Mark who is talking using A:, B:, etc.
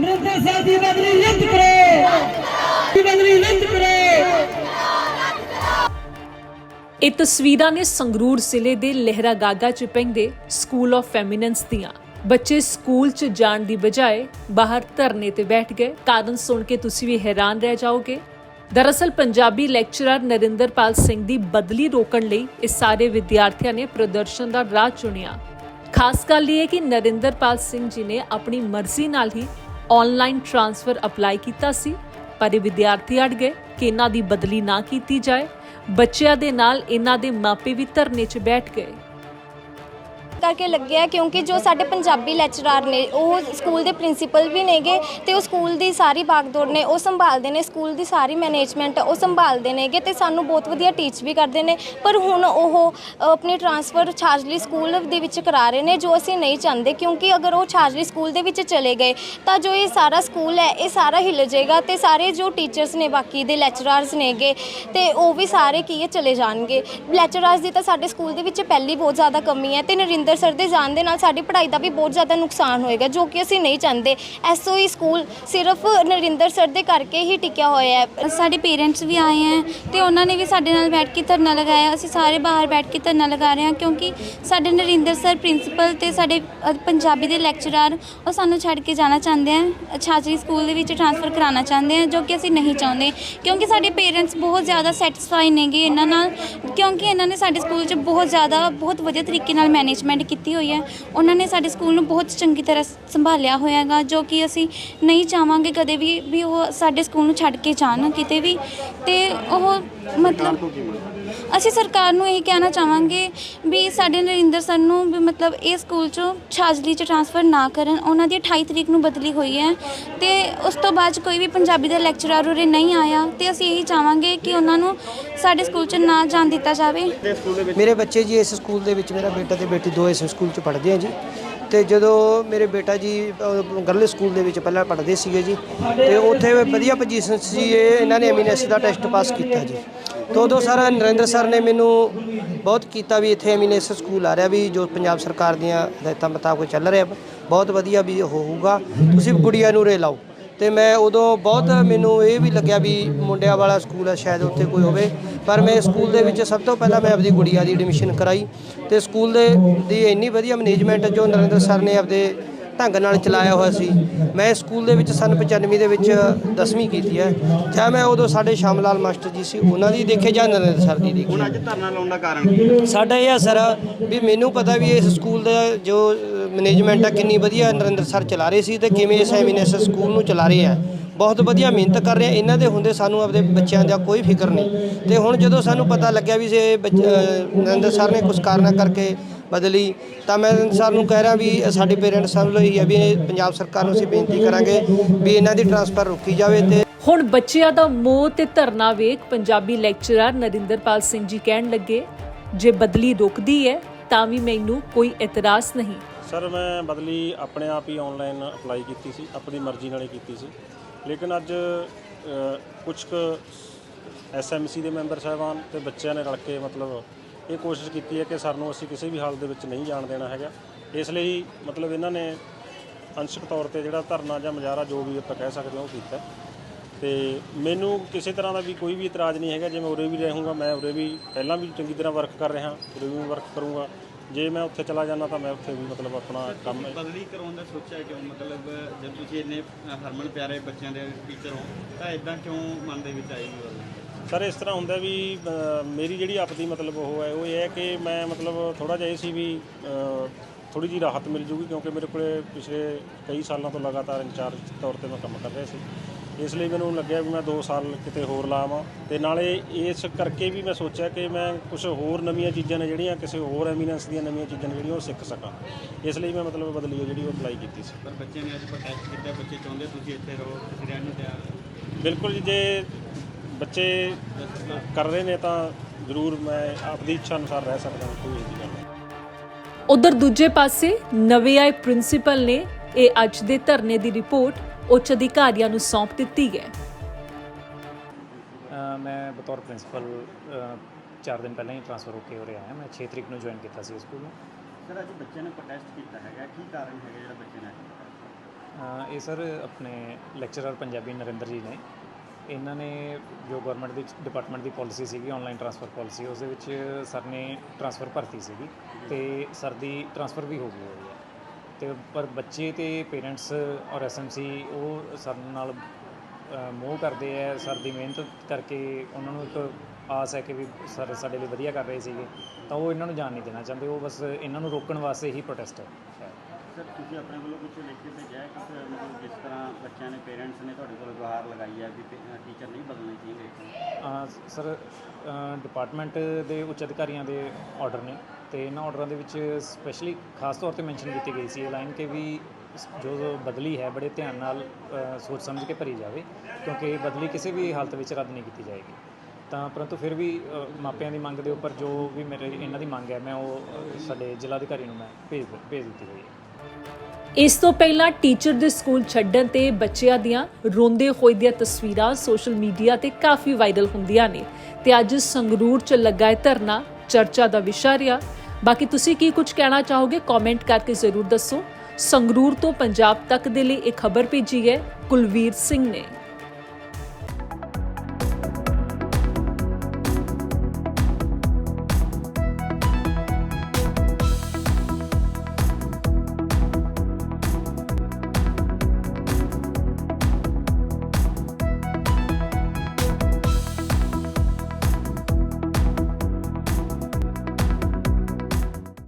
A: ਨਰਿੰਦਰ ਸਿੰਘ ਬਦਲੀ ਰੱਦ ਕਰੋ। ਬਦਲੀ ਰੱਦ ਕਰੋ।
B: ਇਹ ਤਸਵੀਰਾਂ ਨੇ ਸੰਗਰੂਰ ਜ਼ਿਲ੍ਹੇ ਦੇ ਲਹਿਰਾ ਗਾਗਾ ਚ ਪੈਂਦੇ ਸਕੂਲ ਆਫ ਫੈਮਿਨੈਂਸ ਦੀਆਂ। ਬੱਚੇ ਸਕੂਲ ਚ ਜਾਣ ਦੀ ਬਜਾਏ ਬਾਹਰ ਧਰਨੇ ਤੇ ਬੈਠ ਗਏ। ਕਾਰਨ ਸੁਣ ਕੇ ਤੁਸੀਂ ਵੀ ਹੈਰਾਨ ਰਹਿ ਜਾਓਗੇ। ਦਰਅਸਲ ਪੰਜਾਬੀ ਲੈਕਚਰਰ ਨਰਿੰਦਰਪਾਲ ਸਿੰਘ ਦੀ ਬਦਲੀ ਰੋਕਣ ਲਈ ਇਹ ਸਾਰੇ ਵਿਦਿਆਰਥੀਆਂ ਨੇ ਪ੍ਰਦਰਸ਼ਨ ਦਾ ਰਾਹ ਚੁਣਿਆ। ਖਾਸ ਗੱਲ ਇਹ ਹੈ ਕਿ ਨਰਿੰਦਰਪਾਲ ਸਿੰਘ ਜੀ ਨੇ ਆਪਣੀ ਮਰਜ਼ੀ ਨਾਲ ਹੀ ਆਨਲਾਈਨ ਟ੍ਰਾਂਸਫਰ ਅਪਲਾਈ ਕੀਤਾ ਸੀ, ਪਰ ਇਹ ਵਿਦਿਆਰਥੀ ਅੜ ਗਏ ਕਿ ਇਹਨਾਂ ਦੀ ਬਦਲੀ ਨਾ ਕੀਤੀ ਜਾਏ। ਬੱਚਿਆਂ ਦੇ ਨਾਲ ਇਹਨਾਂ ਦੇ ਮਾਪੇ ਵੀ ਧਰਨੇ 'ਚ ਬੈਠ ਗਏ।
C: ਕਰਕੇ ਲੱਗਿਆ ਕਿਉਂਕਿ ਜੋ ਸਾਡੇ ਪੰਜਾਬੀ ਲੈਕਚਰਰ ਨੇ, ਉਹ ਸਕੂਲ ਦੇ ਪ੍ਰਿੰਸੀਪਲ ਵੀ ਨੇਗੇ ਤੇ ਉਹ ਸਕੂਲ ਦੀ ਸਾਰੀ ਬਾਗਦੌੜ ਨੇ, ਉਹ ਸੰਭਾਲਦੇ ਨੇ ਸਕੂਲ ਦੀ ਸਾਰੀ ਮੈਨੇਜਮੈਂਟ ਉਹ ਸੰਭਾਲਦੇ ਨੇਗੇ ਤੇ ਸਾਨੂੰ ਬਹੁਤ ਵਧੀਆ ਟੀਚ ਵੀ ਕਰਦੇ ਨੇ। ਪਰ ਹੁਣ ਉਹ ਆਪਣੀ ਟ੍ਰਾਂਸਫਰ ਛਾਜਲੀ ਸਕੂਲ ਦੇ ਵਿੱਚ ਕਰਾ ਰਹੇ ਨੇ, ਜੋ ਅਸੀਂ ਨਹੀਂ ਚਾਹੁੰਦੇ ਕਿਉਂਕਿ ਅਗਰ ਉਹ ਛਾਜਲੀ ਸਕੂਲ ਦੇ ਵਿੱਚ ਚਲੇ ਗਏ, ਤਾਂ ਜੋ ਇਹ ਸਾਰਾ ਸਕੂਲ ਹੈ, ਇਹ ਸਾਰਾ ਹਿੱਲ ਜਾਏਗਾ ਤੇ ਸਾਰੇ ਜੋ ਟੀਚਰਸ ਨੇ, ਬਾਕੀ ਦੇ ਲੈਕਚਰਰਸ ਨੇਗੇ ਤੇ ਉਹ ਵੀ ਸਾਰੇ ਕੀ ਹੈ, ਚਲੇ ਜਾਣਗੇ। ਲੈਕਚਰਰਸ ਦੀ ਤਾਂ ਸਾਡੇ ਸਕੂਲ ਦੇ ਵਿੱਚ ਪਹਿਲੀ ਬਹੁਤ ਜ਼ਿਆਦਾ ਕਮੀ ਹੈ ਤੇ ਨਰਿੰਦਰ ਸਰ ਦੇ ਜਾਣ ਦੇ ਨਾਲ ਸਾਡੀ ਪੜ੍ਹਾਈ ਦਾ ਵੀ ਬਹੁਤ ਜ਼ਿਆਦਾ ਨੁਕਸਾਨ ਹੋਏਗਾ, ਜੋ ਕਿ ਅਸੀਂ ਨਹੀਂ ਚਾਹੁੰਦੇ। ਐਸਓਈ ਸਕੂਲ ਸਿਰਫ ਨਰਿੰਦਰ ਸਰ ਦੇ ਕਰਕੇ ਹੀ ਟਿਕਿਆ ਹੋਇਆ ਹੈ।
D: ਸਾਡੇ ਪੇਰੈਂਟਸ ਵੀ ਆਏ ਹੈ ਤੇ ਉਹਨਾਂ ਨੇ ਵੀ ਸਾਡੇ ਨਾਲ ਬੈਠ ਕੇ ਧਰਨਾ ਲਗਾਇਆ। ਅਸੀਂ ਸਾਰੇ ਬਾਹਰ ਬੈਠ ਕੇ ਧਰਨਾ ਲਗਾ ਰਹੇ ਹਾਂ ਕਿਉਂਕਿ ਸਾਡੇ ਨਰਿੰਦਰ ਸਰ ਪ੍ਰਿੰਸੀਪਲ ਤੇ ਸਾਡੇ ਪੰਜਾਬੀ ਦੇ ਲੈਕਚਰਰ, ਉਹ ਸਾਨੂੰ ਛੱਡ ਕੇ ਜਾਣਾ ਚਾਹੁੰਦੇ ਆ ਛਾਜਰੀ ਸਕੂਲ ਦੇ ਵਿੱਚ ਟ੍ਰਾਂਸਫਰ ਕਰਾਉਣਾ ਚਾਹੁੰਦੇ ਆ ਜੋ ਕਿ ਅਸੀਂ ਨਹੀਂ ਚਾਹੁੰਦੇ। ਕਿਉਂਕਿ ਸਾਡੇ ਪੇਰੈਂਟਸ ਬਹੁਤ ਜ਼ਿਆਦਾ ਸੈਟੀਸਫਾਈ ਨੇਗੇ ਇਹਨਾਂ ਨਾਲ, ਕਿਉਂਕਿ ਇਹਨਾਂ ਨੇ ਸਾਡੇ ਸਕੂਲ 'ਚ ਬਹੁਤ ਜ਼ਿਆਦਾ, ਬਹੁਤ ਵਧੀਆ ਤਰੀਕੇ ਨਾਲ ਮੈਨੇਜਮੈਂਟ ਕੀਤੀ ਹੋਈ ਹੈ। ਉਹਨਾਂ ਨੇ ਸਾਡੇ ਸਕੂਲ ਨੂੰ ਬਹੁਤ ਚੰਗੀ ਤਰ੍ਹਾਂ ਸੰਭਾਲਿਆ ਹੋਇਆ ਹੈਗਾ ਜੋ ਕਿ ਅਸੀਂ ਨਹੀਂ ਚਾਹਾਂਗੇ ਕਦੇ ਵੀ ਵੀ ਉਹ ਸਾਡੇ ਸਕੂਲ ਨੂੰ ਛੱਡ ਕੇ ਜਾਣ ਕਿਤੇ ਵੀ। ਤੇ ਉਹ ਮਤਲਬ ਅਸੀਂ ਸਰਕਾਰ ਨੂੰ ਇਹ ਕਹਿਣਾ ਚਾਹਾਂਗੇ ਵੀ ਸਾਡੇ ਨਰਿੰਦਰ ਸਰ ਨੂੰ ਵੀ ਮਤਲਬ ਇਹ ਸਕੂਲ ਚੋਂ ਛਾਜਲੀ ਚ ਟ੍ਰਾਂਸਫਰ ਨਾ ਕਰਨ। ਉਹਨਾਂ ਦੀ 28 ਤਰੀਕ ਨੂੰ ਬਦਲੀ ਹੋਈ ਹੈ ਤੇ ਉਸ ਤੋਂ ਬਾਅਦ 'ਚ ਕੋਈ ਵੀ ਪੰਜਾਬੀ ਦਾ ਲੈਕਚਰਰ ਉਰੇ ਨਹੀਂ ਆਇਆ ਤੇ ਅਸੀਂ ਇਹੀ ਚਾਹਾਂਗੇ ਕਿ ਉਹਨਾਂ ਨੂੰ ਸਾਡੇ ਸਕੂਲ ਚ ਨਾ ਜਾਣ ਦਿੱਤਾ ਜਾਵੇ।
E: ਮੇਰੇ ਬੱਚੇ ਜੀ ਇਸ ਸਕੂਲ ਦੇ ਵਿੱਚ ਮੇਰਾ ਬੇਟਾ ਤੇ ਬੇਟੀ ਦੋ ਇਸ ਸਕੂਲ 'ਚ ਪੜ੍ਹਦੇ ਆ ਜੀ। ਤੇ ਜਦੋਂ ਮੇਰੇ ਬੇਟਾ ਜੀ ਗਰਲ ਸਕੂਲ ਦੇ ਵਿੱਚ ਪਹਿਲਾਂ ਪੜ੍ਹਦੇ ਸੀਗੇ ਜੀ, ਤੇ ਉੱਥੇ ਵਧੀਆ ਪੋਜੀਸ਼ਨ ਸੀ ਇਹ, ਇਹਨਾਂ ਨੇ ਐਮਐਨਐਸ ਦਾ ਟੈਸਟ ਪਾਸ ਕੀਤਾ ਜੀ। ਤੇ ਉਦੋਂ ਸਰ ਨਰਿੰਦਰ ਸਰ ਨੇ ਮੈਨੂੰ ਬਹੁਤ ਕੀਤਾ ਵੀ ਇੱਥੇ ਐਮਐਨਐਸ ਸਕੂਲ ਆ ਰਿਹਾ ਵੀ ਜੋ ਪੰਜਾਬ ਸਰਕਾਰ ਦੀਆਂ ਹਦਾਇਤਾਂ ਮੁਤਾਬਕ ਚੱਲ ਰਿਹਾ, ਬਹੁਤ ਵਧੀਆ ਵੀ ਹੋਊਗਾ, ਤੁਸੀਂ ਗੁੜੀਆ ਨੂੰ ਰੇ ਲਾਓ। ਤੇ ਮੈਂ ਉਦੋਂ ਬਹੁਤ ਮੈਨੂੰ ਇਹ ਵੀ ਲੱਗਿਆ ਵੀ ਮੁੰਡਿਆਂ ਵਾਲਾ ਸਕੂਲ ਹੈ ਸ਼ਾਇਦ ਉੱਥੇ ਕੋਈ ਹੋਵੇ। ਪਰ ਮੈਂ ਸਕੂਲ ਦੇ ਵਿੱਚ ਸਭ ਤੋਂ ਪਹਿਲਾਂ ਮੈਂ ਆਪਣੀ ਗੁੜੀਆ ਦੀ ਐਡਮਿਸ਼ਨ ਕਰਾਈ ਤੇ ਸਕੂਲ ਦੇ ਦੀ ਇੰਨੀ ਵਧੀਆ ਮੈਨੇਜਮੈਂਟ ਜੋ ਨਰਿੰਦਰ ਸਰ ਨੇ ਆਪਦੇ ਢੰਗ ਨਾਲ ਚਲਾਇਆ ਹੋਇਆ ਸੀ। ਮੈਂ ਸਕੂਲ ਦੇ ਵਿੱਚ ਸਨ 95 ਦੇ ਵਿੱਚ 10ਵੀਂ ਕੀਤੀ ਹੈ। ਜਾਂ ਮੈਂ ਉਦੋਂ ਸਾਡੇ ਸ਼ਾਮ ਲਾਲ ਮਾਸਟਰ ਜੀ ਸੀ ਉਹਨਾਂ ਦੀ ਦੇਖੇ ਜਾਂ ਨਰਿੰਦਰ ਸਰ ਦੀ ਦੇਖੀ।
F: ਹੁਣ ਅੱਜ ਧਰਨਾ ਲਾਉਣ ਦਾ ਕਾਰਨ ਕੀ ਹੈ?
E: ਸਾਡਾ ਇਹ ਆ ਸਰ ਵੀ ਮੈਨੂੰ ਪਤਾ ਵੀ ਇਸ ਸਕੂਲ ਦਾ ਜੋ ਮੈਨੇਜਮੈਂਟ ਆ ਕਿੰਨੀ ਵਧੀਆ ਨਰਿੰਦਰ ਸਰ ਚਲਾ ਰਹੇ ਸੀ ਤੇ ਕਿਵੇਂ ਇਸ ਐਮਐਨਐਸ ਸਕੂਲ ਨੂੰ ਚਲਾ ਰਹੇ ਆ। ਬਹੁਤ ਵਧੀਆ ਮਿਹਨਤ ਕਰ ਰਹੇ ਆ। ਇਹਨਾਂ ਦੇ ਹੁੰਦੇ ਸਾਨੂੰ ਆਪਦੇ ਬੱਚਿਆਂ ਦਾ ਕੋਈ ਫਿਕਰ ਨਹੀਂ। ਤੇ ਹੁਣ ਜਦੋਂ ਸਾਨੂੰ ਪਤਾ ਲੱਗਿਆ ਵੀ ਇਹ ਨਰਿੰਦਰ ਸਰ ਨੇ ਕੁਝ ਕਾਰਨਾਂ ਕਰਕੇ ਬਦਲੀ ਤਾਂ ਮੈਂ ਸਰ ਨੂੰ ਕਹਿ ਰਿਹਾ ਵੀ ਸਾਡੇ ਪੇਰੈਂਟਸ ਸਾਨੂੰ ਇਹੀ ਹੈ ਵੀ ਪੰਜਾਬ ਸਰਕਾਰ ਨੂੰ ਅਸੀਂ ਬੇਨਤੀ ਕਰਾਂਗੇ ਵੀ ਇਹਨਾਂ ਦੀ ਟਰਾਂਸਫਰ ਰੋਕੀ ਜਾਵੇ ਤੇ
B: ਹੁਣ ਬੱਚਿਆਂ ਦਾ ਮੋਹ ਤੇ ਧਰਨਾ ਵੇਖ ਪੰਜਾਬੀ ਲੈਕਚਰਰ ਨਰਿੰਦਰਪਾਲ ਸਿੰਘ ਜੀ ਕਹਿਣ ਲੱਗੇ ਜੇ ਬਦਲੀ ਰੁਕਦੀ ਹੈ ਤਾਂ ਵੀ ਮੈਨੂੰ ਕੋਈ ਇਤਰਾਜ਼ ਨਹੀਂ।
G: ਸਰ ਮੈਂ ਬਦਲੀ ਆਪਣੇ ਆਪ ਹੀ ਆਨਲਾਈਨ ਅਪਲਾਈ ਕੀਤੀ ਸੀ ਆਪਣੀ ਮਰਜ਼ੀ ਨਾਲ ਹੀ ਕੀਤੀ ਸੀ। ਲੇਕਿਨ ਅੱਜ ਕੁਝ ਕੁ ਐਸਐਮਸੀ ਦੇ ਮੈਂਬਰ ਸਾਹਿਬਾਨ ਤੇ ਬੱਚਿਆਂ ਨੇ ਰਲ ਕੇ ਮਤਲਬ ਇਹ ਕੋਸ਼ਿਸ਼ ਕੀਤੀ ਹੈ ਕਿ ਸਰ ਨੂੰ ਅਸੀਂ ਕਿਸੇ ਵੀ ਹਾਲਤ ਦੇ ਵਿੱਚ ਨਹੀਂ ਜਾਣ ਦੇਣਾ ਹੈਗਾ। ਇਸ ਲਈ ਮਤਲਬ ਇਹਨਾਂ ਨੇ ਅੰਸ਼ਕ ਤੌਰ ਤੇ ਜਿਹੜਾ ਧਰਨਾ ਜਾਂ ਮੁਜ਼ਾਹਰਾ ਜੋ ਵੀ ਆਪਾਂ ਕਹਿ ਸਕਦੇ ਹਾਂ ਉਹ ਕੀਤਾ। ਤੇ ਮੈਨੂੰ ਕਿਸੇ ਤਰ੍ਹਾਂ ਦਾ ਵੀ ਕੋਈ ਵੀ ਇਤਰਾਜ਼ ਨਹੀਂ ਹੈਗਾ। ਜੇ ਮੈਂ ਉਰੇ ਵੀ ਰਹੂੰਗਾ ਮੈਂ ਉਰੇ ਵੀ ਪਹਿਲਾਂ ਵੀ ਚੰਗੀ ਤਰ੍ਹਾਂ ਵਰਕ ਕਰ ਰਿਹਾ ਉਰੇ ਵੀ ਵਰਕ ਕਰੂੰਗਾ। ਜੇ ਮੈਂ ਉੱਥੇ ਚਲਾ ਜਾਂਦਾ ਤਾਂ ਮੈਂ ਉੱਥੇ ਵੀ ਮਤਲਬ ਆਪਣਾ ਕੰਮ
F: ਬਦਲੀ ਕਰਾਉਣ ਦਾ ਸੋਚਿਆ ਕਿਉਂ? ਮਤਲਬ ਜਦ ਤੁਸੀਂ ਇੰਨੇ ਹਰਮਨ ਪਿਆਰੇ ਬੱਚਿਆਂ ਦੇ ਟੀਚਰ ਹੋ ਤਾਂ ਇਦਾਂ ਕਿਉਂ ਮਨ ਦੇ ਵਿੱਚ ਆਈ ਗੱਲ?
G: ਸਰ ਇਸ ਤਰ੍ਹਾਂ ਹੁੰਦਾ ਵੀ ਮੇਰੀ ਜਿਹੜੀ ਆਪਦੀ ਮਤਲਬ ਉਹ ਹੈ ਉਹ ਇਹ ਹੈ ਕਿ ਮੈਂ ਮਤਲਬ ਥੋੜਾ ਜਿਹਾ ਇਹ ਸੀ ਵੀ ਥੋੜੀ ਜਿਹੀ ਰਾਹਤ ਮਿਲ ਜੂਗੀ ਕਿਉਂਕਿ ਮੇਰੇ ਕੋਲੇ ਪਿਛਲੇ ਕਈ ਸਾਲਾਂ ਤੋਂ ਲਗਾਤਾਰ ਇੰਚਾਰਜ ਤੌਰ ਤੇ ਮੈਂ ਕੰਮ ਕਰ ਰਿਹਾ ਸੀ। ਇਸ ਲਈ ਮੈਨੂੰ ਲੱਗਿਆ ਵੀ ਮੈਂ 2 ਸਾਲ ਕਿਤੇ ਹੋਰ ਲਾਵਾਂ ਤੇ ਨਾਲੇ ਇਸ ਕਰਕੇ ਵੀ ਮੈਂ ਸੋਚਿਆ ਕਿ ਮੈਂ ਕੁਝ ਹੋਰ ਨਵੀਆਂ ਚੀਜ਼ਾਂ ਨੇ ਜਿਹੜੀਆਂ ਕਿਸੇ ਹੋਰ ਐਮੀਨੈਂਸ ਦੀਆਂ ਨਵੀਆਂ ਚੀਜ਼ਾਂ ਨੇ ਜਿਹੜੀਆਂ ਉਹ ਸਿੱਖ ਸਕਾਂ। ਇਸ ਲਈ ਮੈਂ ਮਤਲਬ ਬਦਲੀ ਜਿਹੜੀ ਉਹ ਅਪਲਾਈ ਕੀਤੀ ਸੀ।
F: ਪਰ ਬੱਚਿਆਂ ਨੇ ਅੱਜ ਪ੍ਰੋਟੈਸਟ ਕੀਤਾ ਬੱਚੇ ਚਾਹੁੰਦੇ ਤੁਸੀਂ ਇੱਥੇ ਰਹੋ ਤੁਸੀਂ ਰਹਿਣ ਨੂੰ ਤਿਆਰ
G: ਬਿਲਕੁਲ ਜੀ ਜੇ ਬੱਚੇ ਕਰ ਰਹੇ ਨੇ ਤਾਂ ਜ਼ਰੂਰ ਮੈਂ ਆਪਦੀ ਇੱਛਾ ਅਨੁਸਾਰ ਰਹਿ ਸਕਦਾ ਹਾਂ, ਕੋਈ ਇਹਦੀ ਗੱਲ
B: ਉਧਰ ਦੂਜੇ ਪਾਸੇ ਨਵੇਂ ਆਏ ਪ੍ਰਿੰਸੀਪਲ ਨੇ ਇਹ ਅੱਜ ਦੇ ਧਰਨੇ ਦੀ ਰਿਪੋਰਟ ਉੱਚ ਅਧਿਕਾਰੀਆਂ ਨੂੰ ਸੌਂਪ ਦਿੱਤੀ ਹੈ।
H: ਮੈਂ ਬਤੌਰ ਪ੍ਰਿੰਸੀਪਲ 4 ਦਿਨ ਪਹਿਲਾਂ ਹੀ ਟ੍ਰਾਂਸਫਰ ਹੋ ਕੇ ਉਰੇ ਆਇਆ। ਮੈਂ 6 ਤਰੀਕ ਨੂੰ ਜੁਆਇਨ ਕੀਤਾ ਸੀ ਸਕੂਲ ਨੂੰ।
F: ਸਰ ਅੱਜ ਬੱਚਿਆਂ ਨੇ ਪ੍ਰੋਟੈਸਟ ਕੀਤਾ ਹੈਗਾ। ਕੀ ਕਾਰਨ ਹੈਗਾ ਜਿਹੜਾ ਬੱਚੇ ਨੇ
H: ਇਹ ਸਰ ਆਪਣੇ ਲੈਕਚਰਰ ਪੰਜਾਬੀ ਨਰਿੰਦਰ ਜੀ ਨੇ। ਇਹਨਾਂ ਨੇ ਜੋ ਗਵਰਨਮੈਂਟ ਦੀ ਡਿਪਾਰਟਮੈਂਟ ਦੀ ਪਾਲਿਸੀ ਸੀਗੀ ਆਨਲਾਈਨ ਟ੍ਰਾਂਸਫਰ ਪਾਲਿਸੀ ਉਸ ਦੇ ਵਿੱਚ ਸਰ ਨੇ ਟ੍ਰਾਂਸਫਰ ਭਰਤੀ ਸੀਗੀ ਤੇ ਸਰ ਦੀ ਟ੍ਰਾਂਸਫਰ ਵੀ ਹੋ ਗਈ ਹੋਈ ਹੈ। ਤੇ ਪਰ ਬੱਚੇ ਤੇ ਪੇਰੈਂਟਸ ਔਰ ਐਸਐਮਸੀ ਉਹ ਸਰ ਨਾਲ ਮੋਹ ਕਰਦੇ ਆ, ਸਰ ਦੀ ਮਿਹਨਤ ਕਰਕੇ ਉਹਨਾਂ ਨੂੰ ਇੱਕ ਆਸ ਹੈ ਕਿ ਵੀ ਸਰ ਸਾਡੇ ਲਈ ਵਧੀਆ ਕਰ ਰਹੇ ਸੀਗੇ, ਤਾਂ ਉਹ ਇਹਨਾਂ ਨੂੰ ਜਾਣ ਨਹੀਂ ਦੇਣਾ ਚਾਹੁੰਦੇ, ਉਹ ਬਸ ਇਹਨਾਂ ਨੂੰ ਰੋਕਣ ਵਾਸਤੇ ਹੀ ਪ੍ਰੋਟੈਸਟ ਹੈ।
F: ਸਰ, ਤੁਸੀਂ ਆਪਣੇ ਵੱਲੋਂ ਕੁਝ ਲਿਖ ਕੇ ਭੇਜਿਆ ਹੈ ਕਿ ਮਤਲਬ ਜਿਸ ਤਰ੍ਹਾਂ ਬੱਚਿਆਂ ਨੇ ਪੇਰੈਂਟਸ ਨੇ ਤੁਹਾਡੇ ਕੋਲ ਗੁਹਾਰ ਲਗਾਈ ਹੈ ਵੀ ਟੀਚਰ ਨਹੀਂ ਬਦਲਣੇ ਚਾਹੀਦੇ
H: ਸਰ ਡਿਪਾਰਟਮੈਂਟ ਦੇ ਉੱਚ ਅਧਿਕਾਰੀਆਂ ਦੇ ਆਰਡਰ ਨੇ ਤੇ ਇਹਨਾਂ ਆਰਡਰਾਂ ਦੇ ਵਿੱਚ ਸਪੈਸ਼ਲੀ ਖਾਸ ਤੌਰ ਤੇ ਮੈਂਸ਼ਨ ਕੀਤੀ ਗਈ ਸੀ ਇਹ ਲਾਈਨ ਕਿ ਵੀ ਜੋ ਜੋ ਬਦਲੀ ਹੈ, ਬੜੇ ਧਿਆਨ ਨਾਲ ਸੋਚ ਸਮਝ ਕੇ ਭਰੀ ਜਾਵੇ ਕਿਉਂਕਿ ਇਹ ਬਦਲੀ ਕਿਸੇ ਵੀ ਹਾਲਤ ਵਿੱਚ ਰੱਦ ਨਹੀਂ ਕੀਤੀ ਜਾਏਗੀ। ਤਾਂ ਪਰੰਤੂ ਫਿਰ ਵੀ ਮਾਪਿਆਂ ਦੀ ਮੰਗ ਦੇ ਉੱਪਰ ਜੋ ਵੀ ਮੇਰੇ, ਇਹਨਾਂ ਦੀ ਮੰਗ ਹੈ, ਮੈਂ ਉਹ ਸਾਡੇ ਜ਼ਿਲ੍ਹਾ ਅਧਿਕਾਰੀ ਨੂੰ ਮੈਂ ਭੇਜ ਭੇਜ ਦਿੱਤੀ ਹੋਈ ਹੈ।
B: ਇਸ ਤੋਂ ਪਹਿਲਾਂ ਟੀਚਰ ਦੇ ਸਕੂਲ ਛੱਡਣ ਤੇ ਬੱਚਿਆਂ ਦੀਆਂ ਰੋਂਦੇ ਹੋਏ ਦੀਆਂ ਤਸਵੀਰਾਂ ਸੋਸ਼ਲ ਮੀਡੀਆ ਤੇ ਕਾਫੀ ਵਾਇਰਲ ਹੁੰਦੀਆਂ ਨੇ ਤੇ ਅੱਜ ਸੰਗਰੂਰ 'ਚ ਲੱਗਾ ਹੈ ਧਰਨਾ, ਚਰਚਾ ਦਾ ਵਿਸ਼ਾ ਰਿਹਾ। ਬਾਕੀ ਤੁਸੀਂ ਕੀ ਕੁਝ ਕਹਿਣਾ ਚਾਹੋਗੇ ਕਮੈਂਟ ਕਰਕੇ ਜ਼ਰੂਰ ਦੱਸੋ। ਸੰਗਰੂਰ ਤੋਂ ਪੰਜਾਬ ਤੱਕ ਦੇ ਲਈ ਇਹ ਖਬਰ ਭੇਜੀ ਹੈ ਕੁਲਵੀਰ ਸਿੰਘ ਨੇ।